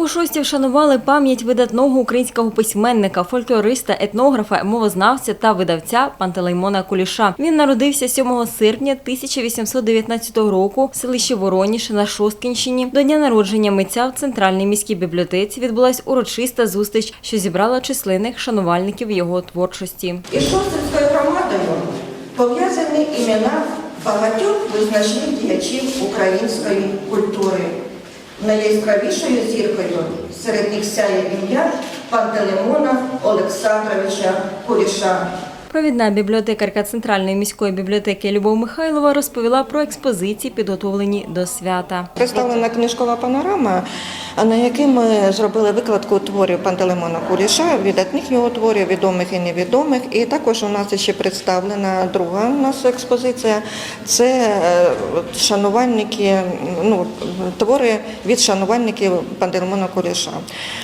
У шості вшанували пам'ять видатного українського письменника, фольклориста, етнографа, мовознавця та видавця Пантелеймона Куліша. Він народився 7 серпня 1819 року в селищі Вороніж на Шосткінщині. До дня народження митця в центральній міській бібліотеці відбулась урочиста зустріч, що зібрала численних шанувальників його творчості. Із Шостинською громадою пов'язані імена багатьох визначних діячів української культури. Найяскравішою зіркою серед них сяє ім'я Пантелеймона Олександровича Куліша. Провідна бібліотекарка Центральної міської бібліотеки Любов Михайлова розповіла про експозиції, підготовлені до свята. Представлена книжкова панорама, на якій ми зробили викладку творів Пантелеймона Куліша, видатних його творів, відомих і невідомих. І також у нас ще представлена друга у нас експозиція. Це е, шанувальники, ну, твори від шанувальників Пантелеймона Куліша.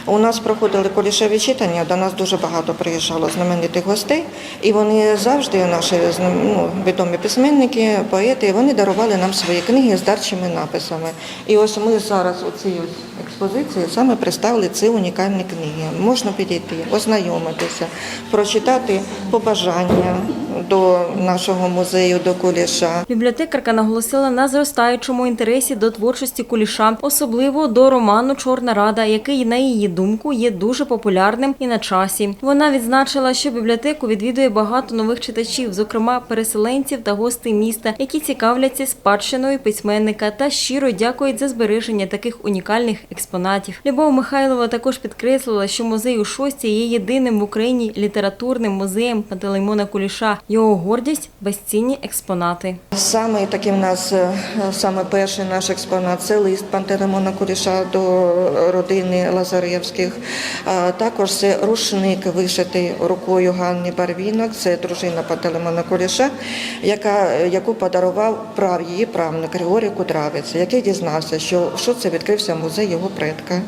У нас проходили кулішеві читання, до нас дуже багато приїжджало знаменитих гостей, і вони завжди, наші ну, відомі письменники, поети, вони дарували нам свої книги з дарчими написами. І ось ми зараз у цій експозиції саме представили ці унікальні книги. Можна підійти, ознайомитися, прочитати побажання до нашого музею, до Куліша. Бібліотекарка наголосила на зростаючому інтересі до творчості куліша, особливо до роману Чорна рада, який, на її думку, є дуже популярним і на часі. Вона відзначила, що бібліотеку відвідує багато нових читачів, зокрема переселенців та гостей міста, які цікавляться спадщиною письменника та щиро дякують за збереження таких унікальних експонатів. Любов Михайлова також підкреслила, що музей у шості є єдиним в Україні літературним музеєм Пантелеймона Куліша. Його гордість безцінні експонати. Саме такий в нас е, саме перший наш експонат це лист Пантелеймона Куліша до родини Лазаревських. Також це рушник, вишитий рукою Ганни Барвінок, це дружина Пантелеймона Куліша, яка, яку подарував прав її правнук Григорій Кудравець, який дізнався, що, що це відкрився музей його предка.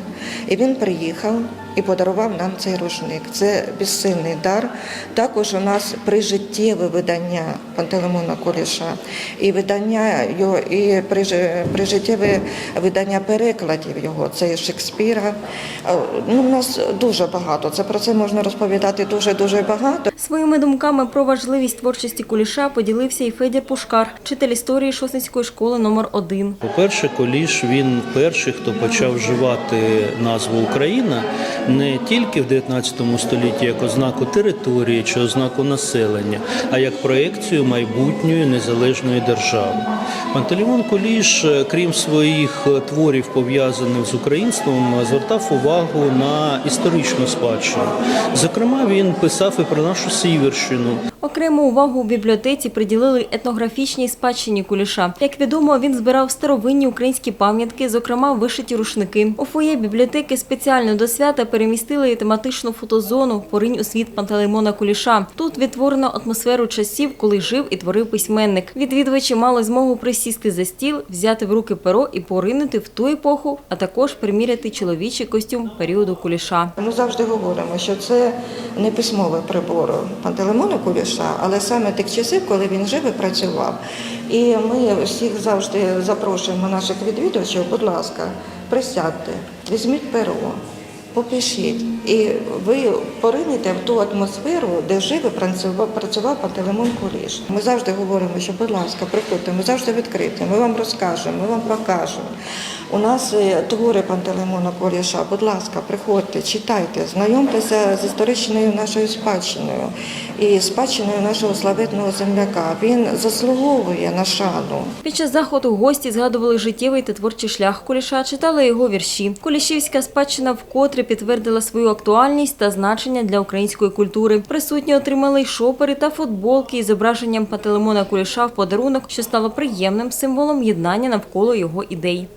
І він приїхав і подарував нам цей рушник. Це безсильний дар. Також у нас прижиттєве видання Пантелеймона Куліша і видання його, і прижи- прижиттєве видання перекладів його. Це і Шекспіра. Е, Ну, у нас дуже багато. Це про це можна розповідати дуже дуже багато. Своїми думками про важливість творчості куліша поділився і Федір Пушкар, вчитель історії Шосницької школи номер 1 По-перше, Коліш він перший, хто почав вживати назву Україна не тільки в 19 столітті як ознаку території чи ознаку населення, а як проекцію майбутньої незалежної держави. Пантелеймон Коліш, е, крім своїх е, творів, пов'язаних з українством, е, звертав увагу на історичну спадщину. Зокрема, він писав і про нашу Сіверщину, Окрему увагу у бібліотеці приділили етнографічній спадщині куліша. Як відомо, він збирав старовинні українські пам'ятки, зокрема вишиті рушники. У фоє бібліотеки спеціально до свята перемістили тематичну фотозону «Поринь у світ Пантелеймона Куліша. Тут відтворено атмосферу часів, коли жив і творив письменник. Відвідувачі мали змогу присісти за стіл, взяти в руки перо і поринути в ту епоху, а також приміряти чоловічий костюм періоду куліша. Ми завжди говоримо, що це не письмове прибор Пантелеймона Куліша, але саме тих часів, коли він жив і працював. І ми всіх завжди запрошуємо наших відвідувачів, будь ласка, присядьте, візьміть перо. Попишіть, і ви поринете в ту атмосферу, де жив і працював, працював Пантелеймон Куліш. Ми завжди говоримо, що, будь ласка, приходьте, ми завжди відкриті, ми вам розкажемо, ми вам покажемо. У нас е, твори Пантелеймона Куліша, будь ласка, приходьте, читайте, знайомтеся з історичною нашою спадщиною і спадщиною нашого славетного земляка. Він заслуговує на шану. Під час заходу гості згадували життєвий та творчий шлях Куліша, читали його вірші. Кулішівська спадщина вкотре підтвердила свою актуальність та значення для української культури. Присутні отримали й шопери та футболки із зображенням Пантелеймона Куліша в подарунок, що стало приємним символом єднання навколо його ідей.